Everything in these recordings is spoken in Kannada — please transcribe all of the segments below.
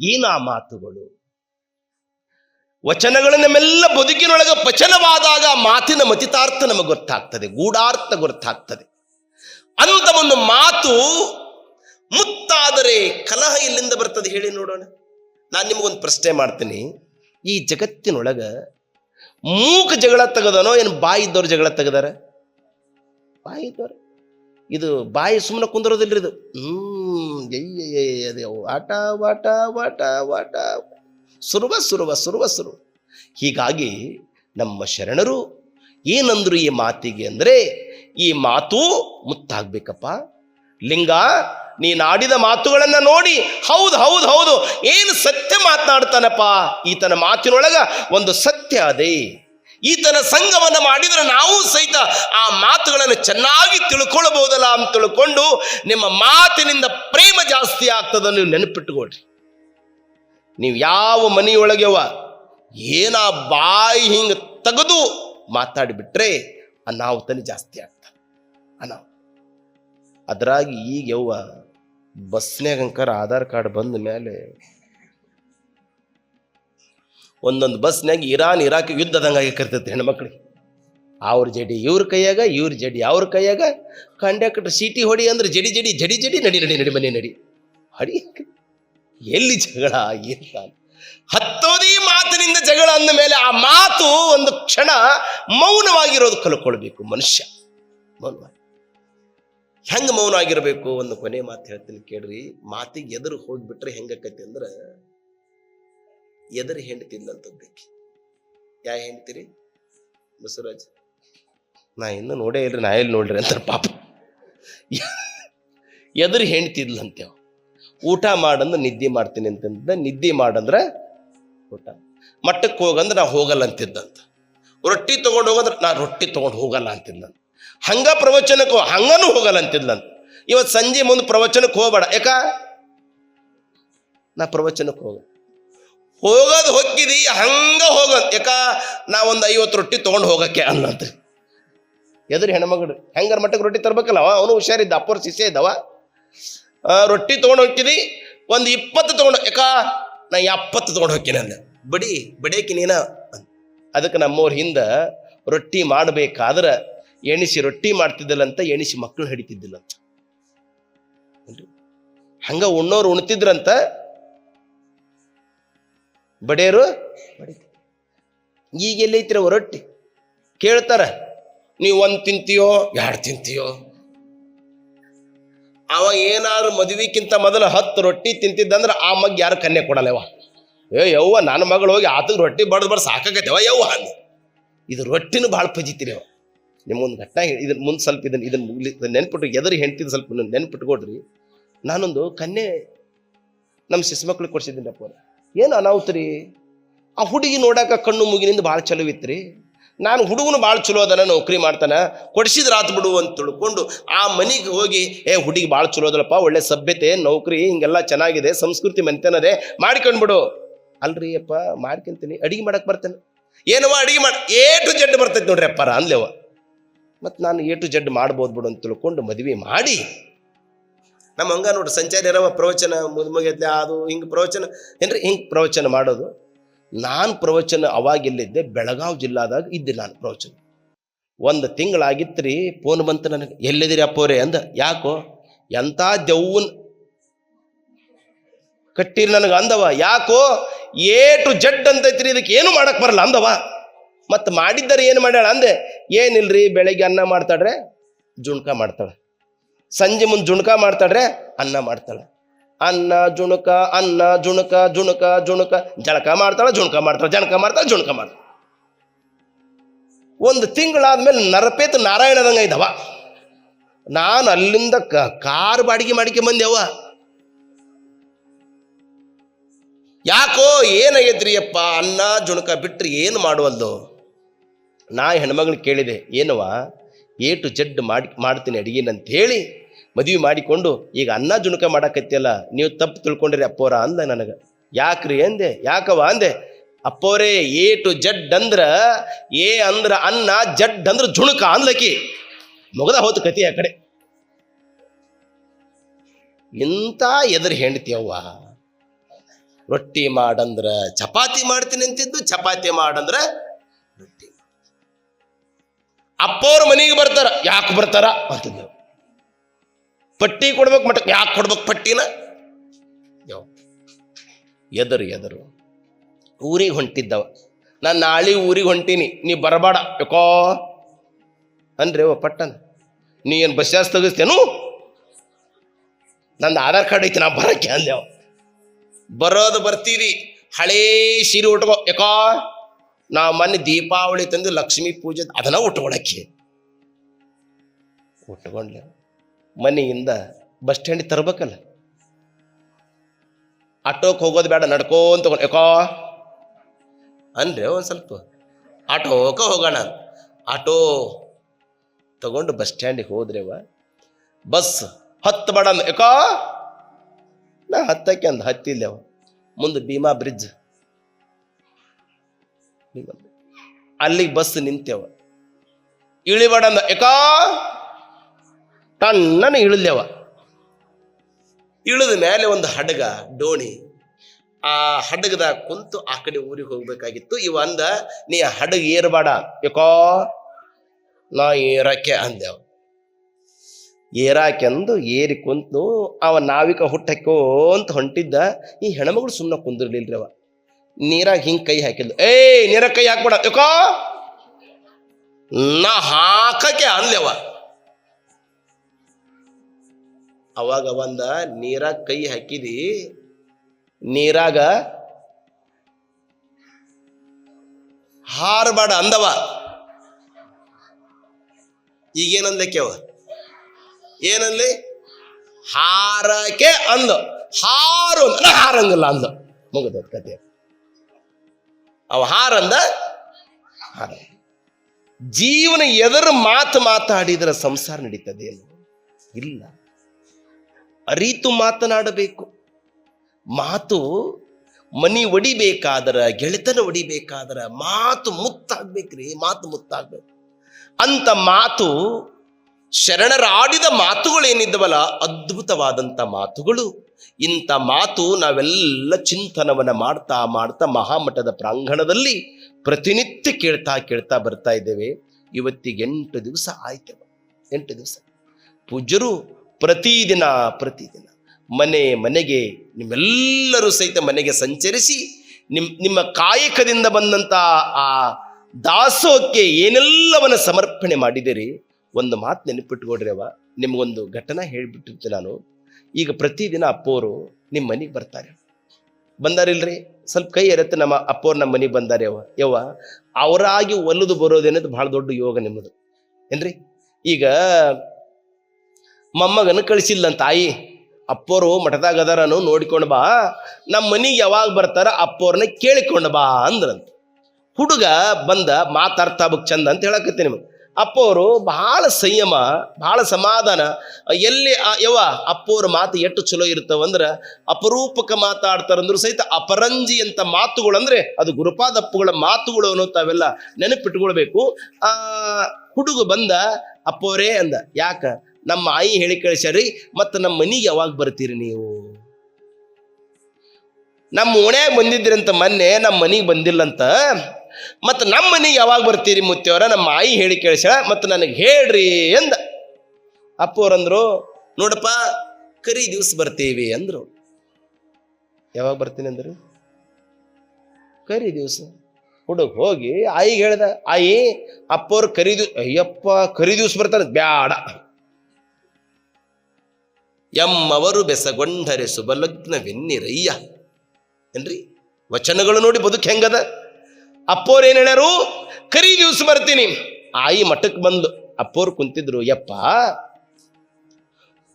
ಏನ ಮಾತುಗಳು. ವಚನಗಳು ನಮ್ಮೆಲ್ಲ ಬದುಕಿನೊಳಗೆ ಪಚನವಾದಾಗ ಮಾತಿನ ಮತಿತಾರ್ಥ ನಮಗೆ ಗೊತ್ತಾಗ್ತದೆ, ಗೂಢಾರ್ಥ ಗೊತ್ತಾಗ್ತದೆ. ಅಂತ ಒಂದು ಮಾತು ಮುತ್ತಾದರೆ ಕಲಹ ಎಲ್ಲಿಂದ ಬರ್ತದೆ ಹೇಳಿ ನೋಡೋಣ. ನಾನು ನಿಮಗೊಂದು ಪ್ರಶ್ನೆ ಮಾಡ್ತೀನಿ. ಈ ಜಗತ್ತಿನೊಳಗ ಮೂಕ ಜಗಳ ತೆಗದನೋ ಏನು ಬಾಯಿ ಇದ್ದವ್ರು ಜಗಳ ತೆಗದಾರ? ಬಾಯಿ ಇದ್ದವ್ರು ಇದು ಬಾಯಿ ಸುಮ್ಮನೆ ಕುಂದಿರೋದಿಲ್ಲ ಇದು. ಹ್ಞೂ ಆಟ ವಾಟ ವಾಟ ವಾಟ ಸುರುವ ಸುರುವ ಸುರುವ ಸುರು ಹೀಗಾಗಿ ನಮ್ಮ ಶರಣರು ಏನಂದ್ರು ಈ ಮಾತಿಗೆ ಅಂದ್ರೆ, ಈ ಮಾತು ಮುತ್ತಾಗ್ಬೇಕಪ್ಪ. ಲಿಂಗ, ನೀನು ಆಡಿದ ಮಾತುಗಳನ್ನ ನೋಡಿ, ಹೌದು ಹೌದು ಹೌದು, ಏನು ಸತ್ಯ ಮಾತನಾಡ್ತಾನಪ್ಪ, ಈತನ ಮಾತಿನೊಳಗ ಒಂದು ಸತ್ಯ ಅದೇ. ಈತನ ಸಂಘವನ್ನು ಮಾಡಿದರೆ ನಾವು ಸಹಿತ ಆ ಮಾತುಗಳನ್ನು ಚೆನ್ನಾಗಿ ತಿಳ್ಕೊಳ್ಬಹುದಲ್ಲ ಅಂತ ತಿಳ್ಕೊಂಡು ನಿಮ್ಮ ಮಾತಿನಿಂದ ಪ್ರೇಮ ಜಾಸ್ತಿ ಆಗ್ತದ ನೀವು ನೆನಪಿಟ್ಟುಕೊಳ್ರಿ ನೀವು ಯಾವ ಮನೆಯೊಳಗೆವ ಏನ ಬಾಯಿ ಹಿಂಗೆ ತೆಗೆದು ಮಾತಾಡಿಬಿಟ್ರೆ ಅನಾಹುತನೇ ಜಾಸ್ತಿ ಆಗ್ತದೆ. ಅನಾಹುತ ಅದ್ರಾಗಿ ಈಗ ಯವ್ವ ಬಸ್ನಾಗಂಕರ ಆಧಾರ್ ಕಾರ್ಡ್ ಬಂದ ಮೇಲೆ ಒಂದೊಂದು ಬಸ್ನಾಗ ಇರಾನ್, ಇರಾಕ್ ಯುದ್ಧದಂಗೆ ಆಗಿರ್ತೈತೆ ಹೆಣ್ಮಕ್ಳಿಗೆ. ಅವ್ರ ಜಡಿ ಇವ್ರ ಕೈಯಾಗ, ಇವ್ರ ಜಡಿ ಅವ್ರ ಕೈಯಾಗ ಕಂಡಕ್ಟರ್ ಸೀಟಿ ಹೊಡಿ ಅಂದ್ರೆ ಜಡಿ ಜಡಿ ಜಡಿ ಜಡಿ ನಡಿ ನಡಿ ನಡಿ, ಮನೆ ನಡಿ. ಹಡಿ ಎಲ್ಲಿ ಜಗಳ ಇಲ್ಲ ಹತ್ತೋದಿ ಮಾತಿನಿಂದ ಜಗಳ ಅಂದ ಮೇಲೆ ಆ ಮಾತು ಒಂದು ಕ್ಷಣ ಮೌನವಾಗಿರೋದು ಕಲ್ಕೊಳ್ಬೇಕು ಮನುಷ್ಯ. ಮೌನವಾಗಿ. ಹೆಂಗೆ ಮೌನ ಆಗಿರಬೇಕು ಒಂದು ಕೊನೆ ಮಾತು ಹೇಳ್ತೀನಿ ಕೇಳ್ರಿ. ಮಾತಿಗೆ ಎದುರು ಹೋಗ್ಬಿಟ್ರೆ ಹೆಂಗಕ್ಕತಿ ಅಂದ್ರೆ ಎದುರು ಹೆಂಡತಿದ್ಲಂತದ್ದಕ್ಕೆ ಯಾ ಹೆಂಡ್ತಿರಿ? ಬಸವರಾಜ್. ನಾ ಇನ್ನೂ ನೋಡೇ ಇಲ್ರಿ, ನಾ ಎಲ್ಲಿ ನೋಡ್ರಿ ಅಂತಾರೆ ಪಾಪ. ಎದುರು ಹೆಂಡ್ತಿದ್ಲಂತೇವ್ ಊಟ ಮಾಡಂದ್ರೆ ನಿದ್ದೆ ಮಾಡ್ತೀನಿ ಅಂತಂದ, ನಿದ್ದೆ ಮಾಡಂದ್ರೆ ಊಟ. ಮಟ್ಟಕ್ಕೆ ಹೋಗಂದ್ರೆ ನಾ ಹೋಗಲ್ಲ ಅಂತಿದ್ದಂತ. ರೊಟ್ಟಿ ತಗೊಂಡು ಹೋಗಂದ್ರೆ ನಾ ರೊಟ್ಟಿ ತಗೊಂಡು ಹೋಗಲ್ಲ ಅಂತಿದ್ದಂತ. ಹಂಗ ಪ್ರವಚನಕ್ಕೆ ಹಂಗನೂ ಹೋಗಲ್ಲ ಅಂತಿದ್ಲಂತ. ಇವತ್ತು ಸಂಜೆ ಮುಂದೆ ಪ್ರವಚನಕ್ಕೆ ಹೋಗಬೇಡ. ಯಾಕ? ನಾ ಪ್ರವಚನಕ್ಕೆ ಹೋಗ ಹೋಗೋದು ಹೊಕ್ಕಿದಿ, ಹಂಗ ಹೋಗಂತ. ಯಾಕ, ನಾ ಒಂದು ಐವತ್ತು ರೊಟ್ಟಿ ತೊಗೊಂಡು ಹೋಗಕ್ಕೆ ಅನ್ನಂತ್ರಿ ಎದುರು ಹೆಣ್ಮಗಳು, ಹೆಂಗಾರ ಮಟ್ಟಕ್ಕೆ ರೊಟ್ಟಿ ತರ್ಬೇಕಲ್ಲ, ಅವ, ಅವನು ಹುಷಾರಿದ್ದ, ಅಪ್ಪರ್ ಸಿಸೆ ಇದ್ದವ. ರೊಟ್ಟಿ ತೊಗೊಂಡು ಹೋಗ್ತೀನಿ ಒಂದು ಇಪ್ಪತ್ತು ತೊಗೊಂಡು, ಯಾಕ, ನಾ ಎಪ್ಪತ್ತು ತೊಗೊಂಡು ಹೋಗ್ತೀನಿ ಅಂದೆ. ಬಡಿ ಬಡೇಕಿ ನೀನ ಅಂದ. ಅದಕ್ಕೆ ನಮ್ಮವ್ರ ಹಿಂದೆ ರೊಟ್ಟಿ ಮಾಡಬೇಕಾದ್ರೆ ಎಣಿಸಿ ರೊಟ್ಟಿ ಮಾಡ್ತಿದ್ದಿಲ್ಲಂತ ಎಣಿಸಿ ಮಕ್ಕಳು ಹಿಡಿತಿದ್ದಿಲ್ಲ ಅಂತ ಹಂಗ ಉಣ್ಣೋರು ಉಣ್ತಿದ್ರಂತ ಬಡಿಯರು ಈಗ ಎಲ್ಲೈತಿರ ರೊಟ್ಟಿ ಕೇಳ್ತಾರ, ನೀವು ಒಂದು ತಿಂತೀಯೋ, ಎರಡು ತಿಂತೀಯೋ? ಅವ ಏನಾದ್ರು ಮದುವೆಕ್ಕಿಂತ ಮೊದಲು ಹತ್ತು ರೊಟ್ಟಿ ತಿಂತಿದ್ದಂದ್ರೆ ಆ ಮಗ್ ಯಾರು ಕನ್ಯೆ ಕೊಡಲ್ಲವ ಏ, ಯವ್ವ ನನ್ನ ಮಗಳು ಹೋಗಿ ಆತಗೆ ರೊಟ್ಟಿ ಬಡ್ದು ಬಡ ಸಾಕಾಗತ್ತವ ಯವ್ವ ಅಂದ ಇದು ರೊಟ್ಟಿನೂ ಭಾಳ ಪಜಿತೀರಿ ಅವ. ನಿಮ್ಮೊಂದು ಘಟ್ಟ ಇದನ್ನ ಮುಂದೆ ಸ್ವಲ್ಪ ಇದನ್ನು ಇದನ್ನು ನೆನ್ಪಿಟ್ಟು, ಎದುರು ಹೆಂಡ್ತಿದ್ ಸ್ವಲ್ಪ ನೆನ್ಪಿಟ್ಕೊಡ್ರಿ. ನಾನೊಂದು ಕನ್ಯೆ ನಮ್ಮ ಶಿಸ್ಮಕ್ಳಿಗೆ ಕೊಡ್ಸಿದ್ದೀನಿ ಅಪ್ಪ ಏನು ಅನಾಹುತ ರೀ ಆ ಹುಡುಗಿ ನೋಡಾಕ ಕಣ್ಣು ಮುಗಿನಿಂದ ಭಾಳ ಚಲೋ ಇತ್ರಿ. ನಾನು ಹುಡುಗನು ಭಾಳ ಚಲೋ ಅದನ, ನೌಕರಿ ಮಾಡ್ತಾನೆ. ಕೊಡಿಸಿದ್ರೆ ಆತು ಬಿಡು ಅಂತ ತಿಳ್ಕೊಂಡು ಆ ಮನೆಗೆ ಹೋಗಿ, ಏ, ಹುಡುಗಿ ಭಾಳ ಚಲೋ ಅದಲ್ಲಪ್ಪ ಒಳ್ಳೆ ಸಭ್ಯತೆ, ನೌಕರಿ, ಹಿಂಗೆಲ್ಲ ಚೆನ್ನಾಗಿದೆ, ಸಂಸ್ಕೃತಿ ಮೆಂತನದೆ ಮಾಡ್ಕೊಂಡ್ಬಿಡು ಅಲ್ರಿ ಅಪ್ಪ, ಮಾಡ್ಕೊಂತೀನಿ, ಅಡಿಗೆ ಮಾಡಕ್ಕೆ ಬರ್ತೇನೆ. ಏನವ ಅಡಿಗೆ ಮಾಡಿ ಏ ಟು ಜಡ್ ಬರ್ತೈತೆ ನೋಡ್ರಿ ಅಪ್ಪಾರ ಅಂದ್ಲೆವ ಮತ್ತು ನಾನು ಏ ಟು ಜಡ್ ಮಾಡ್ಬೋದು ಬಿಡು ಅಂತ ತಿಳ್ಕೊಂಡು ಮದುವೆ ಮಾಡಿ ನಮ್ಮ ಹಂಗ ನೋಡ್ರಿ, ಸಂಚಾರಿ ಇರವ ಪ್ರವಚನ ಮುಗಿದ್ಲೆ ಅದು ಹಿಂಗೆ ಪ್ರವಚನ, ಏನ್ರಿ ಹಿಂಗೆ ಪ್ರವಚನ ಮಾಡೋದು? ನಾನು ಪ್ರವಚನ ಅವಾಗ ಎಲ್ಲಿದ್ದೆ ಬೆಳಗಾವಿ ಜಿಲ್ಲಾದಾಗ ಇದ್ದೆ ನಾನು ಪ್ರವಚನ. ಒಂದು ತಿಂಗಳಾಗಿತ್ರಿ, ಫೋನ್ ಬಂತು ನನಗೆ, ಎಲ್ಲಿದ್ದೀರಿ ಅಪ್ಪೋರೆ ಅಂದ, ಯಾಕೋ? ಎಂಥ ದೆವ್ವನ್ ಕಟ್ಟಿರಿ ನನಗೆ ಅಂದವ, ಯಾಕೋ? ಏಟು ಜಡ್ ಅಂತೈತ್ರಿ ಇದಕ್ಕೆ ಏನು ಮಾಡಕ್ ಬರಲ್ಲ ಅಂದವ. ಮತ್ತೆ ಮಾಡಿದ್ದಾರೆ ಏನು ಮಾಡ್ಯಾಳ ಅಂದೆ, ಏನಿಲ್ರಿ, ಬೆಳಗ್ಗೆ ಅನ್ನ ಮಾಡ್ತಾಡ್ರೆ, ಜುಣ್ಕ ಮಾಡ್ತಾಳೆ. ಸಂಜೆ ಮುಂದೆ ಜುಣಕ ಮಾಡ್ತಾಳ್ರೆ ಅನ್ನ ಮಾಡ್ತಾಳೆ. ಅನ್ನ, ಜುಣಕ ಅನ್ನ, ಜುಣಕ ಜುಣಕ ಜುಣಕ, ಜಳಕ ಮಾಡ್ತಾಳೆ, ಜುಣಕ ಮಾಡ್ತಾಳೆ, ಜಣಕ ಮಾಡ್ತಾಳೆ, ಜುಣಕ ಮಾಡ್ತಾಳೆ. ಒಂದು ತಿಂಗಳಾದ್ಮೇಲೆ ನರಪೇತ ನಾರಾಯಣದಂಗ ಇದ್ದವ ನಾನು ಅಲ್ಲಿಂದ ಕಾರ್ ಬಾಡಿಗೆ ಮಾಡಿಕೆ ಬಂದೆವ ಯಾಕೋ ಏನಾಗೈತ್ರಿ ಅಪ್ಪ ಅನ್ನ, ಜುಣಕ ಬಿಟ್ರೆ ಏನು ಮಾಡುವಲ್ದು? ನಾ ಹೆಣ್ಮಗಳು ಕೇಳಿದೆ ಏನವ ಏಟು ಜಡ್ ಮಾಡಿ, ಮಾಡ್ತೀನಿ ಅಡಿಗೆನ ಅಂತ ಹೇಳಿ ಮದುವೆ ಮಾಡಿಕೊಂಡು, ಈಗ ಅನ್ನ ಜುಣುಕ ಮಾಡಕತ್ತಿಯಲ್ಲ, ನೀವು ತಪ್ಪು ತಿಳ್ಕೊಂಡಿರಿ ಅಪ್ಪೋರ ಅಂದ ನನಗೆ. ಯಾಕ್ರಿ ಅಂದೆ? ಯಾಕವ ಅಂದೆ? ಅಪ್ಪೋರೇ, ಎ ಟು ಜಡ್ ಅಂದ್ರ, ಎ ಅಂದ್ರ ಅನ್ನ ಜಡ್ ಅಂದ್ರ ಜುಣಕ ಅಂದ್ಲಕಿ. ಮುಗದ ಹೋತು ಕತಿ ಆ ಕಡೆ. ಇಂಥ ಎದುರು ಹೆಂಡ್ತಿಯವ್ವ. ರೊಟ್ಟಿ ಮಾಡಂದ್ರ ಚಪಾತಿ ಮಾಡ್ತೀನಿ ಅಂತಿದ್ದು ಚಪಾತಿ ಮಾಡಂದ್ರ ಅಪ್ಪವ್ರ ಮನೆಗೆ ಬರ್ತಾರ. ಯಾಕೆ ಬರ್ತಾರ? ಅಂತಂದ ಪಟ್ಟಿ ಕೊಡ್ಬೇಕು ಮಟ ಯಾಕೆ ಕೊಡ್ಬೇಕು ಪಟ್ಟಿನ? ಎದರು ಎದರು. ಊರಿಗೆ ಹೊಂಟಿದ್ದವ. ನಾನು ನಾಳೆ ಊರಿಗೆ ಹೊಂಟೀನಿ. ನೀ ಬರಬೇಡ. ಯಾಕೋ? ಅನ್ರಿ ಓ ಪಟ್ಟನ್ ನೀ ಏನು ಬಸ್ ಚಾರ್ಜ್ ತೆಗಿಸ್ತೇನು ನಂದು ಆಧಾರ್ ಕಾರ್ಡ್ ಐತಿ, ನಾ ಬರಕ್ಕೆ ಅಂದೆ ಬರೋದು ಬರ್ತೀರಿ. ಹಳೇ ಸೀರೆ ಉಟ್ಕೋ. ಯಾಕೋ? ನಾ ಮೊನ್ನೆ ದೀಪಾವಳಿ ತಂದು ಲಕ್ಷ್ಮೀ ಪೂಜೆ ಅದನ್ನ ಉಟ್ಕೊಳಕ್ಕೆ. ಉಟ್ಕೊಂಡ್ಲೆ. ಮನೆಯಿಂದ ಬಸ್ ಸ್ಟ್ಯಾಂಡ್ ತರ್ಬೇಕಲ್ಲ. ಆಟೋಕ್ಕೆ ಹೋಗೋದು ಬೇಡ, ನಡ್ಕೋಂತ ತಗೊಂಡು ಯಾಕೋ? ಅಂದ್ರೆ ಒಂದು ಸ್ವಲ್ಪ ಆಟೋಕ ಹೋಗೋಣ ಆಟೋ ತಗೊಂಡು ಬಸ್ ಸ್ಟ್ಯಾಂಡಿಗೆ ಹೋದ್ರೆವ ಬಸ್ ಹತ್ತು ಬೇಡ ಯಾಕೋ? ನಾ ಹತ್ತಕ್ಕೆ ಅಂದ ಹತ್ತಿಲ್ಲೇವ ಮುಂದೆ ಭೀಮಾ ಬ್ರಿಡ್ಜ್ ಅಲ್ಲಿಗೆ ಬಸ್ ನಿಂತೇವ ಇಳಿಬೇಡ ಅಂದ. ಯಾಕೋ ತಣ್ಣನ ಇಳಿದೇವ ಇಳಿದ ಮೇಲೆ ಒಂದು ಹಡಗ, ಡೋಣಿ. ಆ ಹಡಗದಾಗ ಕುಂತು ಆ ಕಡೆ ಊರಿಗೆ ಹೋಗ್ಬೇಕಾಗಿತ್ತು. ಇವ ಅಂದ, ನೀ ಹಡಗ ಏರ್ಬೇಡ. ಯಾಕೋ ನಾ ಏರಕ್ಕೆ ಅಂದೆವ. ಏರಾಕೆಂದು ಏರಿ ಕುಂತು ಅವ ನಾವಿಕ ಹುಟ್ಟಕ್ಕೋ ಅಂತ ಹೊಂಟಿದ್ದ. ಈ ಹೆಣ್ಮಗಳು ಸುಮ್ಮನೆ ಕುಂದಿರ್ಲಿಲ್ರಿ ಅವ. ನೀರಾಗ ಹಿಂಗ್ ಕೈ ಹಾಕಿದ್ಲು. ಏಯ್, ನೀರಾಗ ಕೈ ಹಾಕ್ಬೇಡ. ಯಾಕೋ? ನಾ ಹಾಕಕ್ಕೆ ಅಂದೆವ ಅವಾಗ ಒಂದ ನೀರಾಗ ಕೈ ಹಾಕಿದಿ. ನೀರಾಗ ಹಾರಬೇಡ ಅಂದವ. ಈಗೇನಂದಕ್ಕೆವ ಏನಂದ್ಲಿ? ಹಾರಕ್ಕೆ ಅಂದ ಹಾರು ಅಂದ ನಾ ಹಾರಂಗಿಲ್ಲ ಅಂದ ಮುಗಿದ ಕತೆ ಅವ ಹಾರಂದ ಹಾರ. ಜೀವನ ಎದರ ಮಾತು ಮಾತಾಡಿದ್ರ ಸಂಸಾರ ನಡೀತದೇನು? ಇಲ್ಲ. ಅರಿತು ಮಾತನಾಡಬೇಕು. ಮಾತು ಮನಿ ಒಡಿಬೇಕಾದ್ರ, ಗೆಳೆತನ ಒಡಿಬೇಕಾದ್ರ, ಮಾತು ಮುತ್ತಾಗ್ಬೇಕ್ರಿ, ಮಾತು ಮುತ್ತಾಗ್ಬೇಕು. ಅಂತ ಮಾತು, ಶರಣರಾಡಿದ ಮಾತುಗಳೇನಿದ್ದವಲ್ಲ ಅದ್ಭುತವಾದಂಥ ಮಾತುಗಳು. ಇಂಥ ಮಾತು ನಾವೆಲ್ಲ ಚಿಂತನವನ್ನು ಮಾಡ್ತಾ ಮಾಡ್ತಾ ಮಹಾಮಠದ ಪ್ರಾಂಗಣದಲ್ಲಿ ಪ್ರತಿನಿತ್ಯ ಕೇಳ್ತಾ ಕೇಳ್ತಾ ಬರ್ತಾ ಇದ್ದೇವೆ. ಇವತ್ತಿಗೆ ಎಂಟು ದಿವಸ ಆಯ್ತವ. ಎಂಟು ದಿವಸ. ಪೂಜ್ಯರು ಪ್ರತಿದಿನ ಪ್ರತಿದಿನ ಮನೆ ಮನೆಗೆ ನಿಮ್ಮೆಲ್ಲರೂ ಸಹಿತ ಮನೆಗೆ ಸಂಚರಿಸಿ ನಿಮ್, ನಿಮ್ಮ ಕಾಯಕದಿಂದ ಬಂದಂಥ ಆ ದಾಸೋಹಕ್ಕೆ ಏನೆಲ್ಲವನ್ನ ಸಮರ್ಪಣೆ ಮಾಡಿದಿರಿ ಒಂದು ಮಾತು ನೆನಪಿಟ್ಕೊಡ್ರಿ ಅವ ನಿಮ್ಗೊಂದು ಘಟನೆ ಹೇಳ್ಬಿಟ್ಟಿರ್ತೀನಿ ನಾನು. ಈಗ ಪ್ರತಿದಿನ ಅಪ್ಪೋರು ನಿಮ್ಮ ಮನೆಗೆ ಬರ್ತಾರೆ. ಬಂದಾರಿಲ್ರಿ? ಸ್ವಲ್ಪ ಕೈ ಇರತ್ತೆ ನಮ್ಮ ಅಪ್ಪೋರು ನಮ್ಮ ಮನೆಗೆ ಬಂದಾರೆ ಯವ ಯವ್ವ, ಅವರಾಗಿ ಒಲ್ಲದು ಬರೋದೇನದು ಬಹಳ ದೊಡ್ಡ ಯೋಗ ನಿಮ್ಮದು. ಏನ್ರಿ? ಈಗ ಮೊಮ್ಮಗನ ಕಳಿಸಿಲ್ಲ ತಾಯಿ, ಅಪ್ಪೋರು ಮಠದಾಗ ಅದಾರನು ನೋಡಿಕೊಂಡು ಬಾ, ನಮ್ಮ ಮನೆಗೆ ಯಾವಾಗ ಬರ್ತಾರ ಅಪ್ಪೋರ್ನ ಕೇಳಿಕೊಂಡು ಬಾ ಅಂದ್ರಂತ. ಹುಡುಗ ಬಂದ ಮಾತಾಡ್ತಾ ಬಕ್ ಚಂದ ಅಂತ ಹೇಳಕತ್ತೀನಿ ನಿಮಗೆ. ಅಪ್ಪೋರು ಬಹಳ ಸಂಯಮ ಬಹಳ ಸಮಾಧಾನ. ಎಲ್ಲಿ ಯವ ಅಪ್ಪವ್ರ ಮಾತು ಎಷ್ಟು ಚಲೋ ಇರ್ತಾವಂದ್ರ ಅಪರೂಪಕ ಮಾತಾಡ್ತಾರಂದ್ರು ಸಹಿತ ಅಪರಂಜಿ ಅಂತ ಮಾತುಗಳು ಅಂದರೆ ಅದು ಗುರುಪಾದಪ್ಪುಗಳ ಮಾತುಗಳು ಅನ್ನೋ ತಾವೆಲ್ಲ ನೆನಪಿಟ್ಕೊಳ್ಬೇಕು. ಆ, ಹುಡುಗ ಬಂದ, ಅಪ್ಪೋರೇ ಅಂದ. ಯಾಕ? ನಮ್ಮ ಆಯಿ ಹೇಳಿ ಕಳಿಸ್ಯಾರಿ ಮತ್ತು ನಮ್ಮ ಮನಿಗೆ ಯಾವಾಗ ಬರ್ತೀರಿ ನೀವು? ನಮ್ಮ ಓಣ್ಯಾಗ ಅಂತ ಮೊನ್ನೆ, ನಮ್ಮ ಮನಿಗೆ ಬಂದಿಲ್ಲಂತ ಮತ್ತು ನಮ್ಮ ಮನೆಗೆ ಯಾವಾಗ ಬರ್ತೀರಿ ಮುತ್ತೆಯವರ ನಮ್ಮ ಆಯಿ ಹೇಳಿ ಕೇಳಿಸ್ಯಾಳ, ಮತ್ತು ನನಗೆ ಹೇಳ್ರಿ ಎಂದ ಅಪ್ಪವ್ರಂದ್ರು, ನೋಡಪ್ಪ, ಕರಿ ದಿವ್ಸ ಬರ್ತೀವಿ ಅಂದರು. ಯಾವಾಗ ಬರ್ತೀನಿ ಅಂದರು? ಕರಿ ದಿವಸ. ಹುಡುಗ ಹೋಗಿ ಆಯಿಗೆ ಹೇಳ್ದ, ಆಯಿ, ಅಪ್ಪವ್ರು ಕರಿ ಅಯ್ಯಪ್ಪ, ಕರಿ ದಿವ್ಸ ಬರ್ತಾನೆ ಬ್ಯಾಡ. ಎಮ್ಮವರು ಬೆಸಗೊಂಡರೆ ಸುಬಲಗ್ನವೆನ್ನಿರಯ್ಯ ಏನ್ರಿ? ವಚನಗಳು ನೋಡಿ ಬದುಕು ಹೆಂಗದ? ಅಪ್ಪೋರು ಏನು ಹೇಳ್ಯಾರು? ಕರಿ ದಿವ್ಸ ಬರ್ತೀನಿ. ಆಯಿ ಮಠಕ್ಕೆ ಬಂದು ಅಪ್ಪೋರು ಕುಂತಿದ್ರು, ಯಪ್ಪ.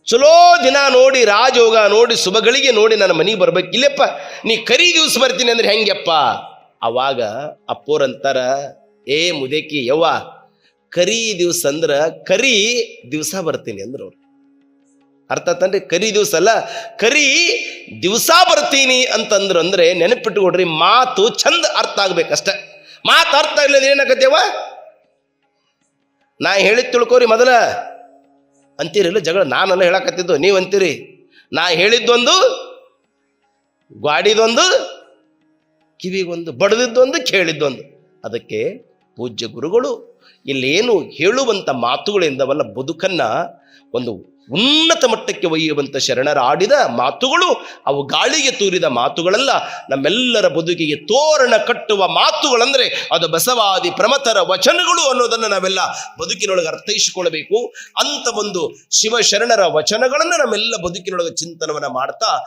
ಚಲೋ ದಿನ ನೋಡಿ, ರಾಜಯೋಗ ನೋಡಿ ಶುಭಗಳಿಗೆ ನೋಡಿ ನನ್ನ ಮನೆಗೆ ಬರ್ಬೇಕು. ಇಲ್ಲಪ್ಪ, ನೀ ಕರಿ ದಿವ್ಸ ಬರ್ತೀನಿ ಅಂದ್ರೆ ಹೆಂಗಪ್ಪ ಅವಾಗ ಅಪ್ಪೋರಂತಾರ ಏ ಮುದೇಕಿ ಯವ್ವ, ಕರಿ ದಿವ್ಸ ಅಂದ್ರ ಕರಿ ದಿವಸ ಬರ್ತೀನಿ ಅಂದ್ರು ಅವ್ರು. ಅರ್ಥ ತಂದ್ರೆ ಕರಿ ದಿವಸ ಅಲ್ಲ. ಕರಿ ದಿವಸ ಬರ್ತೀನಿ ಅಂತಂದ್ರು ಅಂದ್ರೆ ನೆನಪಿಟ್ಟುಕೊಡ್ರಿ, ಮಾತು ಚಂದ ಅರ್ಥ ಆಗ್ಬೇಕಷ್ಟ. ಮಾತು ಅರ್ಥ ಆಗ್ಲಿಲ್ಲ ಏನಾಗತ್ತೇವ? ನಾ ಹೇಳಿದ್ ತಿಳ್ಕೋರಿ ಮೊದಲ. ಅಂತೀರಿಲ್ಲ ಜಗಳ, ನಾನಲ್ಲ ಹೇಳಕತ್ತಿದ್ದು, ನೀವು ಅಂತೀರಿ. ನಾ ಹೇಳಿದ್ದೊಂದು, ಗಾಡಿದೊಂದು, ಕಿವಿಗೊಂದು, ಬಡದಿದ್ದೊಂದು, ಕೇಳಿದ್ದೊಂದು. ಅದಕ್ಕೆ ಪೂಜ್ಯ ಗುರುಗಳು ಇಲ್ಲೇನು ಹೇಳುವಂಥ ಮಾತುಗಳಿಂದವಲ್ಲ, ಬದುಕನ್ನ ಒಂದು ಉನ್ನತ ಮಟ್ಟಕ್ಕೆ ಒಯ್ಯುವಂಥ ಶರಣರ ಆಡಿದ ಮಾತುಗಳು, ಅವು ಗಾಳಿಗೆ ತೂರಿದ ಮಾತುಗಳಲ್ಲ, ನಮ್ಮೆಲ್ಲರ ಬದುಕಿಗೆ ತೋರಣ ಕಟ್ಟುವ ಮಾತುಗಳಂದರೆ ಅದು ಬಸವಾದಿ ಪ್ರಮತರ ವಚನಗಳು ಅನ್ನೋದನ್ನು ನಾವೆಲ್ಲ ಬದುಕಿನೊಳಗೆ ಅರ್ಥೈಸಿಕೊಳ್ಳಬೇಕು. ಅಂತ ಒಂದು ಶಿವಶರಣರ ವಚನಗಳನ್ನು ನಮ್ಮೆಲ್ಲ ಬದುಕಿನೊಳಗೆ ಚಿಂತನವನ್ನು ಮಾಡ್ತಾ